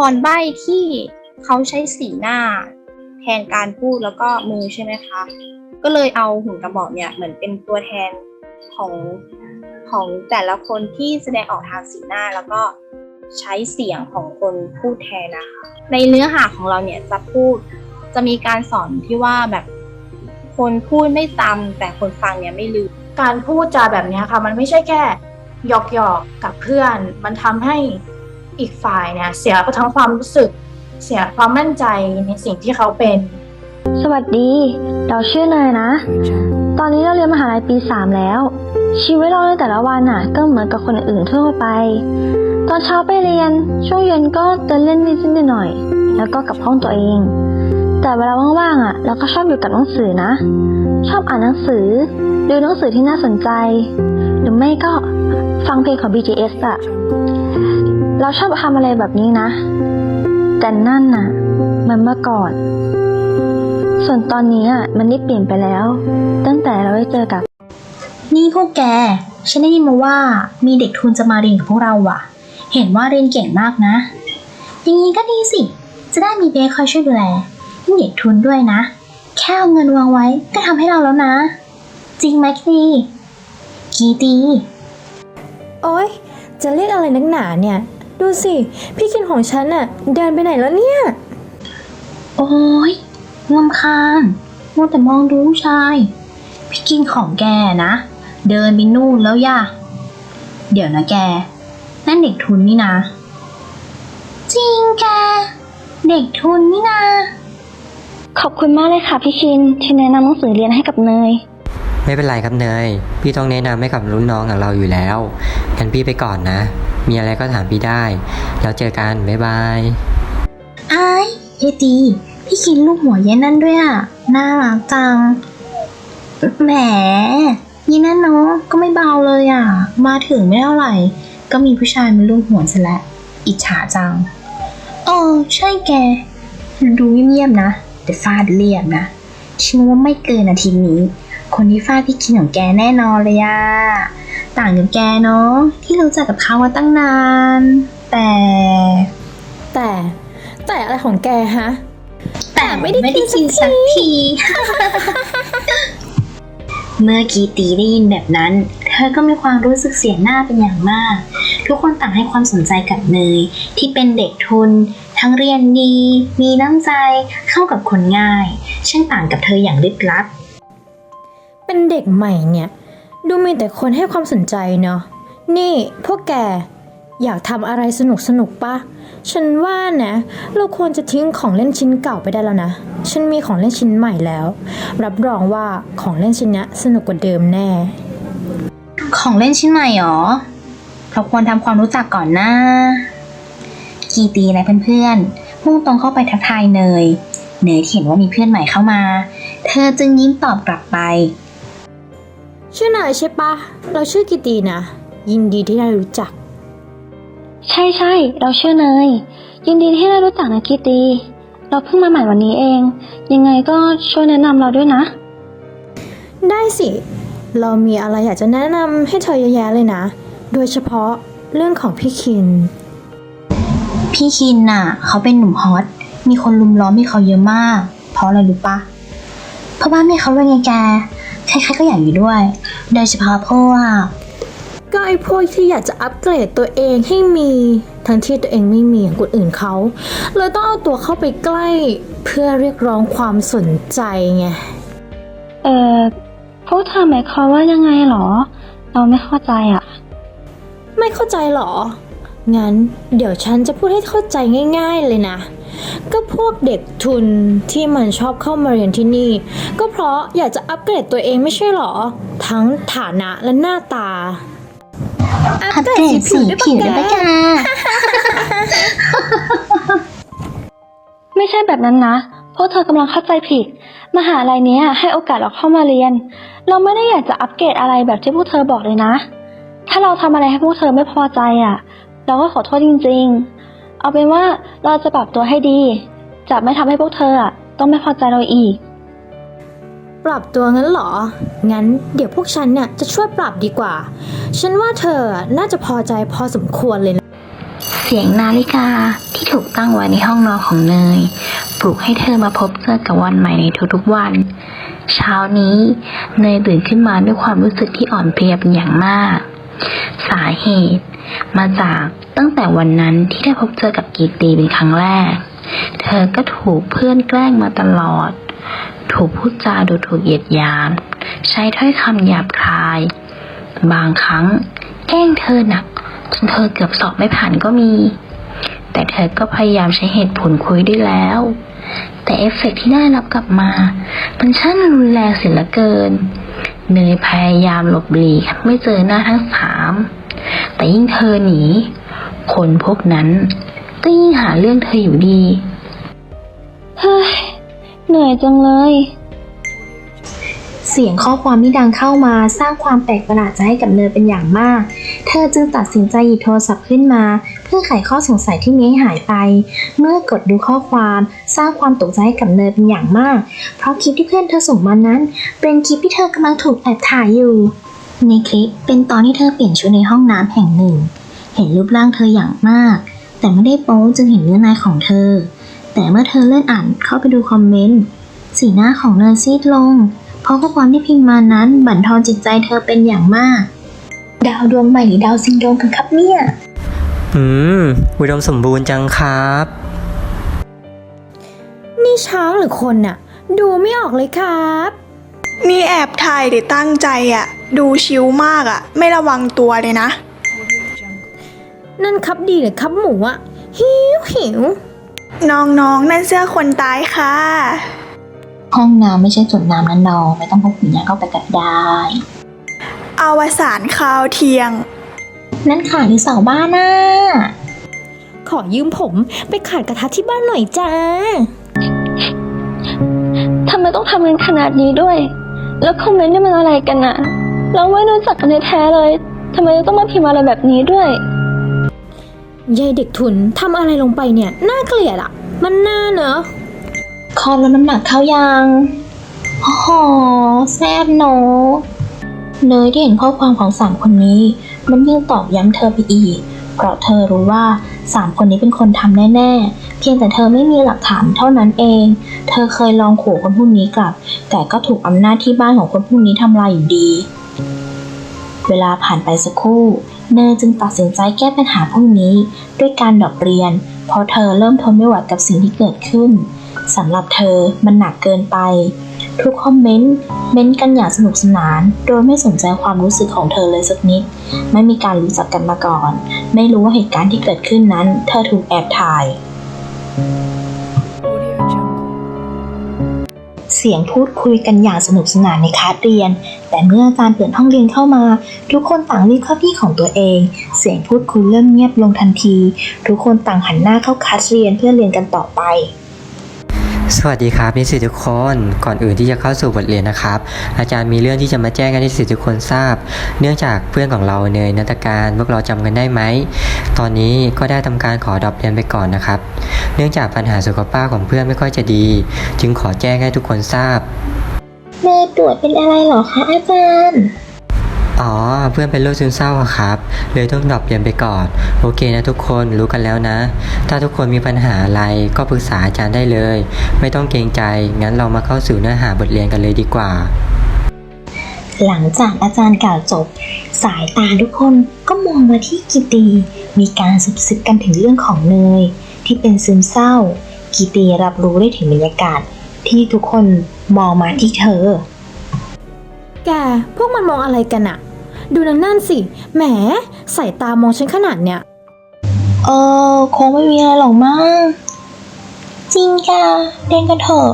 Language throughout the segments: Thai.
ครใบ้ที่เขาใช้สีหน้า แทนการพูดแล้วก็มือใช่ไหมคะ ก็เลยเอาหุ่นกระบอกเนี่ยเหมือนเป็นตัวแทนของของแต่ละคนที่แสดงออกทางสีหน้าแล้วก็ใช้เสียงของคนพูดแทนนะคะ ในเนื้อหาของเราเนี่ยจะพูดจะมีการสอนที่ว่าแบบคนพูดไม่จำแต่คนฟังเนี่ยไม่ลืม การพูดจาแบบนี้ค่ะ มันไม่ใช่แค่หยอกหยอกๆกับเพื่อน มันทำให้ อีกฝ่ายเนี่ยเสียทั้งความรู้สึก เสียความมั่นใจในสิ่งที่เขาเป็น สวัสดี เราชื่อเนยนะ ตอนนี้เราเรียนมหาลัยปี3แล้ว ชีวิตเราในแต่ละวันน่ะ ก็เหมือนกับคนอื่นทั่วไป ตอนเช้าไปเรียน ช่วงเย็นก็เดินเล่นนิดๆหน่อย แล้วก็กลับห้องตัวเอง แต่เวลาว่างๆอะ เราก็ชอบอยู่กับหนังสือนะ ชอบอ่านหนังสือดูหนังสือที่น่าสนใจ หรือไม่ก็ฟังเพลงของ BTS อะ เราชอบทำอะไรแบบนี้นะ แต่นั่นน่ะ มันเมื่อก่อน ส่วนตอนนี้อะมันได้เปลี่ยนไปแล้ว ตั้งแต่เราได้เจอกับ นี่พวกแก ฉันได้ยินมาว่ามีเด็กทุนจะมาเรียนกับพวกเราว่ะ เห็นว่าเรียนเก่งมากนะ อย่างนี้ก็ดีสิ จะได้มีเบสคอยช่วยดูแลมีเด็กทุนด้วยนะ แค่เอาเงินวางไว้ก็ทำให้เราแล้วนะ จริงไหมกีกีตี โอ๊ย จะเรียกอะไรนักหนาเนี่ย ดูสิพี่กินของฉันน่ะเดินไปไหนแล้วเนี่ย โอ้ยลำคาญมัวแต่มองดูผู้ชาย พี่กินของแกนะ เดินไปนู่นแล้วย่ะเดี๋ยวนะแก นั่นเด็กทุนนี่นะ จริงแก เด็กทุนนี่นะขอบคุณมากเลยค่ะพี่ชินที่แนะนำหนังสือเรียนให้กับเนย ไม่เป็นไรครับเนย พี่ต้องแนะนำให้กับรุ่นน้องอย่างเราอยู่แล้วงั้นพี่ไปก่อนนะ มีอะไรก็ถามพี่ได้ แล้วเจอกัน บ๊ายบายไอ้ายเยตี พี่กินลูกหัวย็นนั่นด้วยอะ น่ารักจัง แหมยีนั่นเนาะก็ไม่เบาเลยอะ มาถึงไม่เท่าไหร่ ก็มีผู้ชายมาลูกหัวซะแล้ว อิจฉาจัง เออ ใช่แก ดูเงียบๆนะ แต่ฟาดเรียบนะฉันว่าไม่เกินอาทิตย์นี้ คนที่ฟาดพี่กินของแกแน่นอนเลยอะ ต่างกับแกเนาะที่รู้จักกับเขามาตั้งนาน แต่ แต่ แต่อะไรของแกฮะ แต่ไม่ได้กินสักที เมื่อกี้ตีได้ยินแบบนั้น เธอก็มีความรู้สึกเสียหน้าเป็นอย่างมาก ทุกคนต่างให้ความสนใจกับเนยที่เป็นเด็กทุน ทั้งเรียนดี มีน้ำใจ เข้ากับคนง่าย ช่างต่างกับเธออย่างลึกลับ เป็นเด็กใหม่เนี่ย ดูมีแต่คนให้ความสนใจเนาะ นี่พวกแกอยากทำอะไรสนุกสนุกปะ ฉันว่านะ เราควรจะทิ้งของเล่นชิ้นเก่าไปได้แล้วนะ ฉันมีของเล่นชิ้นใหม่แล้ว รับรองว่าของเล่นชิ้นนี้สนุกกว่าเดิมแน่ ของเล่นชิ้นใหม่หรอ เราควรทำความรู้จักก่อนนะ กีตีและเพื่อนๆพุ่งตรงเข้าไปทักทายเนย เนยที่เห็นว่ามีเพื่อนใหม่เข้ามา เธอจึงยิ้มตอบกลับไป ชื่อนายใช่ปะ เราชื่อกิตีนะ ยินดีที่ได้รู้จัก ใช่ใช่ๆเราชื่อเนย ยินดีที่ได้รู้จักนะกีตี เราเพิ่งมาใหม่วันนี้เอง ยังไงก็ช่วยแนะนำเราด้วยนะ ได้สิ เรามีอะไรอยากจะแนะนำให้เธอเยอะแยะเลยนะ โดยเฉพาะเรื่องของพี่คิน พี่คินน่ะ เขาเป็นหนุ่มฮอต มีคนลุมล้อมให้เขาเยอะมาก เพราะอะไรรู้ปะเพราะบ้านแม่เขารวยไงแก ใครๆก็อยากอยู่ด้วย โดยเฉพาะพวกก็ไอ้พวกที่อยากจะอัปเกรดตัวเองให้มี ทั้งที่ตัวเองไม่มีอย่างคนอื่นเขาเลยต้องเอาตัวเข้าไปใกล้เพื่อเรียกร้องความสนใจไง เอ่อพวกเธอหมายความว่ายังไงหรอ เราไม่เข้าใจอะ ไม่เข้าใจหรอ งั้นเดี๋ยวฉันจะพูดให้เข้าใจง่าย ๆเลยนะ ก็พวกเด็กทุนที่มันชอบเข้ามาเรียนที่นี่ ก็เพราะอยากจะอัปเกรดตัวเองไม่ใช่หรอ ทั้งฐานะและหน้าตา อัปเกรดสีผิวได้ปะแกไม่ใช่แบบนั้นนะพวกเธอกำลังเข้าใจผิด มหาลัยเนี้ยให้โอกาสเราเข้ามาเรียน เราไม่ได้อยากจะอัปเกรดอะไรแบบที่พวกเธอบอกเลยนะ ถ้าเราทำอะไรให้พวกเธอไม่พอใจอะ เราก็ขอโทษจริง ๆ เอาเป็นว่าเราจะปรับตัวให้ดี จะไม่ทำให้พวกเธออะต้องไม่พอใจเราอีก ปรับตัวงั้นเหรอ งั้นเดี๋ยวพวกฉันเนี่ยจะช่วยปรับดีกว่า ฉันว่าเธอน่าจะพอใจพอสมควรเลยนะ เสียงนาฬิกาที่ถูกตั้งไว้ในห้องนอนของเนย ปลุกให้เธอมาพบเจอกับวันใหม่ในทุกๆวัน เช้านี้เนยตื่นขึ้นมาด้วยความรู้สึกที่อ่อนเพลียเป็นอย่างมาก สาเหตุ มาจากตั้งแต่วันนั้นที่ได้พบเจอกับกีตีเป็นครั้งแรก เธอก็ถูกเพื่อนแกล้งมาตลอด ถูกพูดจาดูถูกเหยียดยาม ใช้ถ้อยคำหยาบคาย บางครั้งแกล้งเธอหนักจนเธอเกือบสอบไม่ผ่านก็มี แต่เธอก็พยายามใช้เหตุผลคุยได้แล้ว แต่เอฟเฟกต์ที่ได้รับกลับมา มันช่างรุนแรงเสียเหลือเกิน เนยพยายามหลบหลีกไม่เจอหน้าทั้งสาม แต่ยิ่งเธอหนี คนพวกนั้น ก็ยิ่งหาเรื่องเธออยู่ดี เฮ้ย เหนื่อยจังเลย เสียงข้อความที่ดังเข้ามาสร้างความแปลกประหลาดใจให้กับเนยเป็นอย่างมาก เธอจึงตัดสินใจหยิบโทรศัพท์ขึ้นมา เพื่อไขข้อสงสัยที่มีให้หายไป เมื่อกดดูข้อความสร้างความตกใจให้กับเนยเป็นอย่างมาก เพราะคลิปที่เพื่อนเธอส่งมานั้น เป็นคลิปที่เธอกำลังถูกแอบถ่ายอยู่ ในคลิปเป็นตอนที่เธอเปลี่ยนชุดในห้องน้ำแห่งหนึ่ง เห็นรูปร่างเธออย่างมาก แต่ไม่ได้โป๊จึงเห็นเนื้อในของเธอ แต่เมื่อเธอเลื่อนอ่านเข้าไปดูคอมเมนต์สีหน้าของเนยซีดลง เพราะข้อความที่พิมพ์มานั้นบั่นทอนจิตใจเธอเป็นอย่างมาก ดาวดวงใหม่หรือดาวซินโดรมกันครับเนี่ย อืม อุดมสมบูรณ์จังครับ นี่ช้างหรือคนน่ะ ดูไม่ออกเลยครับ นี่แอบถ่ายหรือตั้งใจอะดูชิวมากอะไม่ระวังตัวเลยนะ นั่นครับดีหรือครับหมูอะหิวหิวน้องๆนั่นเสื้อคนตายค่ะ ห้องน้ำไม่ใช่สวนน้ำนั้นนองไม่ต้องพกหุ่นยางเข้าไปกัดได้ อวสานคราวเที่ยง นั่นขาหรือเสาบ้านน่ะขอยืมผมไปขัดกระทะที่บ้านหน่อยจ้า ทำไมต้องทำกันขนาดนี้ด้วย แล้วคอมเมนต์นี่มันอะไรกันอะเราไม่รู้จักกันแท้ๆเลยทำไมต้องมาพิมพ์อะไรแบบนี้ด้วย ยายเด็กทุนทำอะไรลงไปเนี่ย น่าเกลียดอะมันน่าเนอะ คอลดน้ำหนักเข้ายังโอ้โหแซ่บโนเนยที่เห็นข้อความของสามคนนี้ มันยิ่งตอกย้ำเธอไปอีก เพราะเธอรู้ว่าสามคนนี้เป็นคนทำแน่ๆ เพียงแต่เธอไม่มีหลักฐานเท่านั้นเอง เธอเคยลองขู่คนพวกนี้กลับ แต่ก็ถูกอำนาจที่บ้านของคนพวกนี้ทำลายอยู่ดี เวลาผ่านไปสักครู่ เนยจึงตัดสินใจแก้ปัญหาพวกนี้ ด้วยการดรอปเรียน เพราะเธอเริ่มทนไม่ไหวกับสิ่งที่เกิดขึ้น สำหรับเธอมันหนักเกินไป ทุกคอมเมนต์เม้นต์กันอย่างสนุกสนาน โดยไม่สนใจความรู้สึกของเธอเลยสักนิด ไม่มีการรู้จักกันมาก่อน ไม่รู้ว่าเหตุการณ์ที่เกิดขึ้นนั้น เธอถูกแอบถ่าย เสียงพูดคุยกันอย่างสนุกสนานในคลาสเรียน แต่เมื่ออาจารย์เปิดห้องเรียนเข้ามา ทุกคนต่างรีบเข้าที่ของตัวเอง เสียงพูดคุยเริ่มเงียบลงทันที ทุกคนต่างหันหน้าเข้าคลาสเรียนเพื่อเรียนกันต่อไป สวัสดีครับนิสิตทุกคนก่อนอื่นที่จะเข้าสู่บทเรียนนะครับ อาจารย์มีเรื่องที่จะมาแจ้งให้นิสิตทุกคนทราบ เนื่องจากเพื่อนของเราเนยนัตการพวกเราจำกันได้ไหมตอนนี้ก็ได้ทำการขอดรอปเรียนไปก่อนนะครับ เนื่องจากปัญหาสุขภาพของเพื่อนไม่ค่อยจะดี จึงขอแจ้งให้ทุกคนทราบเนยป่วยเป็นอะไรเหรอคะอาจารย์ เพื่อนเป็นโรคซึมเศร้าอะครับ เลยต้องดรอปเรียนไปก่อน โอเคนะทุกคนรู้กันแล้วนะ ถ้าทุกคนมีปัญหาอะไรก็ปรึกษาอาจารย์ได้เลย ไม่ต้องเกรงใจ งั้นเรามาเข้าสู่เนื้อหาบทเรียนกันเลยดีกว่า หลังจากอาจารย์กล่าวจบ สายตาทุกคนก็มองมาที่กิตี มีการซุบซิบกันถึงเรื่องของเนย ที่เป็นซึมเศร้า กิตีรับรู้ได้ถึงบรรยากาศ ที่ทุกคนมองมาที่เธอ แก พวกมันมองอะไรกันอะ ดูนางนั่นสิ แหมสายตามองฉันขนาดเนี้ย เออ คงไม่มีอะไรหรอกมั้ง จริงค่ะเรียนกันเถอะ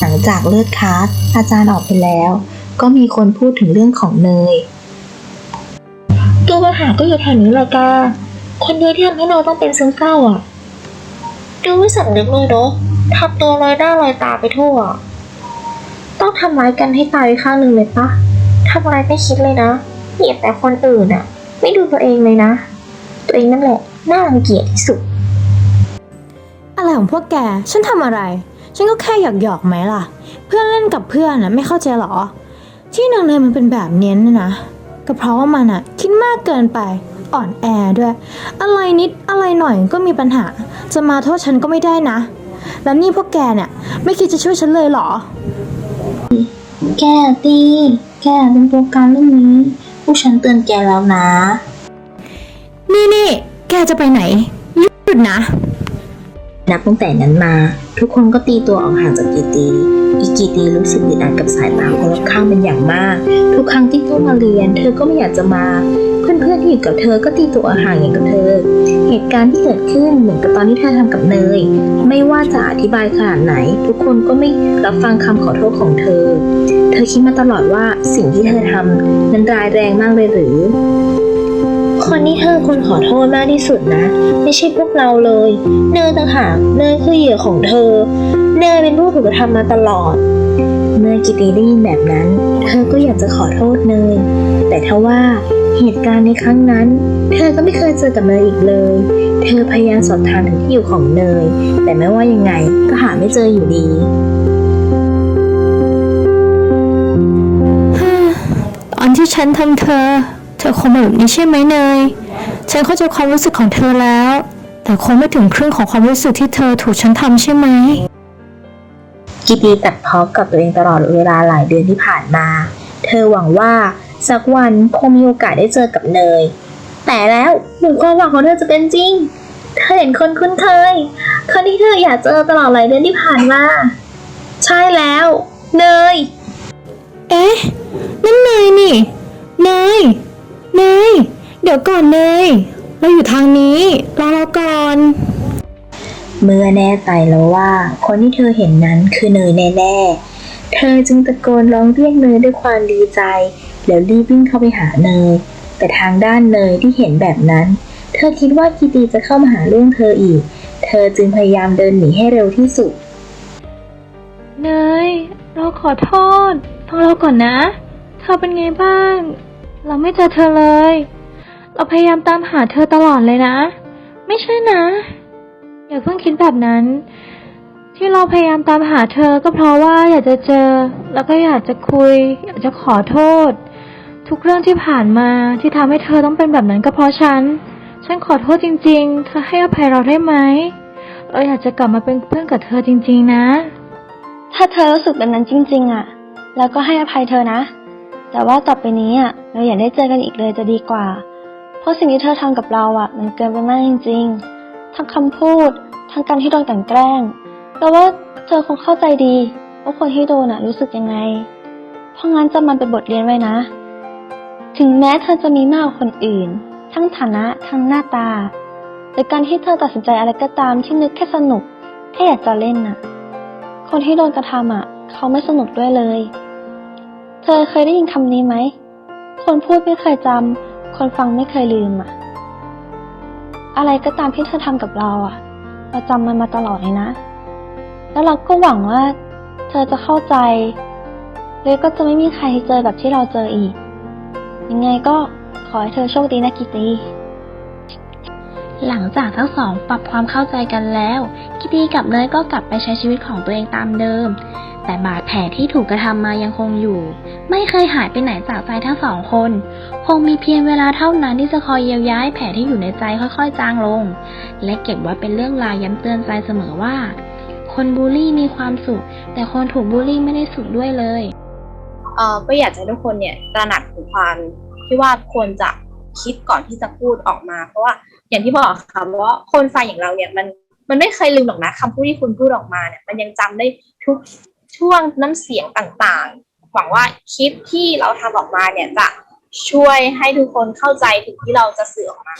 หลังจากเลิกคลาสอาจารย์ออกไปแล้ว ก็มีคนพูดถึงเรื่องของเนย ตัวปัญหาก็อยู่แถวนี้แหละกา คนเดียวที่ทำให้เราต้องเป็นซึมเศร้าอะ ดูไม่สำนึกเลยเนาะทำตัวลอยหน้าลอยตาไปทั่ว ต้องทำร้ายกันให้ตายข้างหนึ่งเลยปะทำอะไรไม่คิดเลยนะเหยียดแต่คนอื่นอะไม่ดูตัวเองเลยนะ ตัวเองนั่นแหละน่ารังเกียจที่สุด อะไรของพวกแก ฉันทำอะไร ฉันก็แค่หยอกหยอกไหมล่ะ เพื่อนเล่นกับเพื่อนนะไม่เข้าใจหรอ ที่นางเนยมันเป็นแบบเนี้ยนะกก็เพราะว่ามันอะคิดมากเกินไปอ่อนแอด้วย อะไรนิดอะไรหน่อยก็มีปัญหา จะมาโทษฉันก็ไม่ได้นะ แล้วนี่พวกแกเนี่ย ไม่คิดจะช่วยฉันเลยเหรอ แกตีแกเป็นตัวการเรื่องนี้ ผู้ฉันเตือนแกแล้วนะ นี่นี่แกจะไปไหนหยุดนะ นับตั้งแต่นั้นมา ทุกคนก็ตีตัวออกห่างจากกีตี อีกีตีรู้สึกอึดอัดกับสายตาคนรอบข้างเป็นอย่างมาก ทุกครั้งที่เข้ามาเรียน เธอก็ไม่อยากจะมาเพื่อนที่อยู่กับเธอก็ตีตัวออกห่างอย่างกับเธอ เหตุการณ์ที่เกิดขึ้นเหมือนกับตอนที่เธอทำกับเนย ไม่ว่าจะอธิบายขนาดไหน ทุกคนก็ไม่รับฟังคำขอโทษของเธอ เธอคิดมาตลอดว่าสิ่งที่เธอทำนั้นร้ายแรงมากเลยหรือคนที่เธอควรขอโทษมากที่สุดนะ ไม่ใช่พวกเราเลย เนยต่างหากเนยคือเหยื่อของเธอ เนยเป็นผู้ถูกกระทำมาตลอดเนยกิตีได้ยินแบบนั้น เธอก็อยากจะขอโทษเนยแต่ทว่า เหตุการณ์ในครั้งนั้น เธอก็ไม่เคยเจอกับเนยอีกเลย เธอพยายามสอบถามถึงที่อยู่ของเนย แต่ไม่ว่ายังไงก็หาไม่เจออยู่ดีตอนที่ฉันทำเธอ เธอคงเป็นแบบนี้ใช่ไหมเนย ฉันเข้าใจความรู้สึกของเธอแล้ว แต่คงไม่ถึงครึ่งของความรู้สึกที่เธอถูกฉันทำใช่ไหมกิตีตัดพ้อกับตัวเองตลอดเวลาหลายเดือนที่ผ่านมา เธอหวังว่า สักวันคงมีโอกาสได้เจอกับเนย แต่แล้วหนึ่งความหวังของเธอจะเป็นจริง เธอเห็นคนคุ้นเคย คนที่เธออยากเจอตลอดหลายเดือนที่ผ่านมา ใช่แล้ว เนย เอ๊ะ นั่นเนยนี่ เนย เนย เดี๋ยวก่อนเนย เราอยู่ทางนี้รอเราก่อน เมื่อแน่ใจแล้วว่า คนที่เธอเห็นนั้นคือเนยแน่ๆ เธอจึงตะโกนร้องเรียกเนยด้วยความดีใจ แล้วรีบวิ่งเข้าไปหาเนย แต่ทางด้านเนยที่เห็นแบบนั้น เธอคิดว่ากีตีจะเข้ามาหาเรื่องเธออีก เธอจึงพยายามเดินหนีให้เร็วที่สุด เนย เราขอโทษฟังเราก่อนนะ เธอเป็นไงบ้าง เราไม่เจอเธอเลย เราพยายามตามหาเธอตลอดเลยนะ ไม่ใช่นะ อย่าเพิ่งคิดแบบนั้นที่เราพยายามตามหาเธอก็เพราะว่าอยากจะเจอ แล้วก็อยากจะคุย อยากจะขอโทษ ทุกเรื่องที่ผ่านมาที่ทำให้เธอต้องเป็นแบบนั้นก็เพราะฉัน ฉันขอโทษจริง ๆ เธอให้อภัยเราได้ไหม เราอยากจะกลับมาเป็นเพื่อนกับเธอจริง ๆ นะ ถ้าเธอรู้สึกแบบนั้นจริง ๆ อะ แล้วก็ให้อภัยเธอนะ แต่ว่าต่อไปนี้อะเราอย่าได้เจอกันอีกเลยจะดีกว่า เพราะสิ่งที่เธอทำกับเราอะ มันเกินไปมากจริง ๆ ทั้งคำพูด ทั้งการที่โดนกลั่นแกล้งแต่ว่าเธอคงเข้าใจดีว่าคนที่โดนอะรู้สึกยังไง เพราะงั้นจะมันเป็นบทเรียนไว้นะ ถึงแม้เธอจะมีมากกว่าคนอื่น ทั้งฐานะทั้งหน้าตา หรือการที่เธอตัดสินใจอะไรก็ตามที่นึกแค่สนุก แค่อยากจะเล่นน่ะ คนที่โดนกระทำอะ เขาไม่สนุกด้วยเลย เธอเคยได้ยินคำนี้ไหม คนพูดไม่เคยจำคนฟังไม่เคยลืมอะ อะไรก็ตามที่เธอทำกับเราอะ เราจำมันมาตลอดเลยนะ แล้วเราก็หวังว่า เธอจะเข้าใจ แล้วก็จะไม่มีใครเจอแบบที่เราเจออีก ยังไงก็ขอให้เธอโชคดีนะกิตีหลังจากทั้งสองปรับความเข้าใจกันแล้วคิตี้กับเนยก็กลับไปใช้ชีวิตของตัวเองตามเดิม แต่บาดแผลที่ถูกกระทำมายังคงอยู่ ไม่เคยหายไปไหนจากใจทั้งสองคน คงมีเพียงเวลาเท่านั้นที่จะคอยเยียวยาแผลที่อยู่ในใจค่อยๆ จางลง และเก็บไว้เป็นเรื่องราวย้ำเตือนใจเสมอว่า คนบูลลี่มีความสุข แต่คนถูกบูลลี่ไม่ได้สุขด้วยเลย เอ่อก็อยากจะให้ทุกคนเนี่ยตระหนักถึงความที่ว่าควรจะคิดก่อนที่จะพูดออกมา เพราะว่าอย่างที่บอกค่ะว่าคนฟังอย่างเราเนี่ยมันมันไม่เคยลืมหรอกนะคำพูดที่คุณพูดออกมาเนี่ยมันยังจำได้ทุกช่วงน้ำเสียงต่างๆ หวังว่าคลิปที่เราทำออกมาเนี่ยจะช่วยให้ทุกคนเข้าใจถึงที่เราจะสื่อออกมา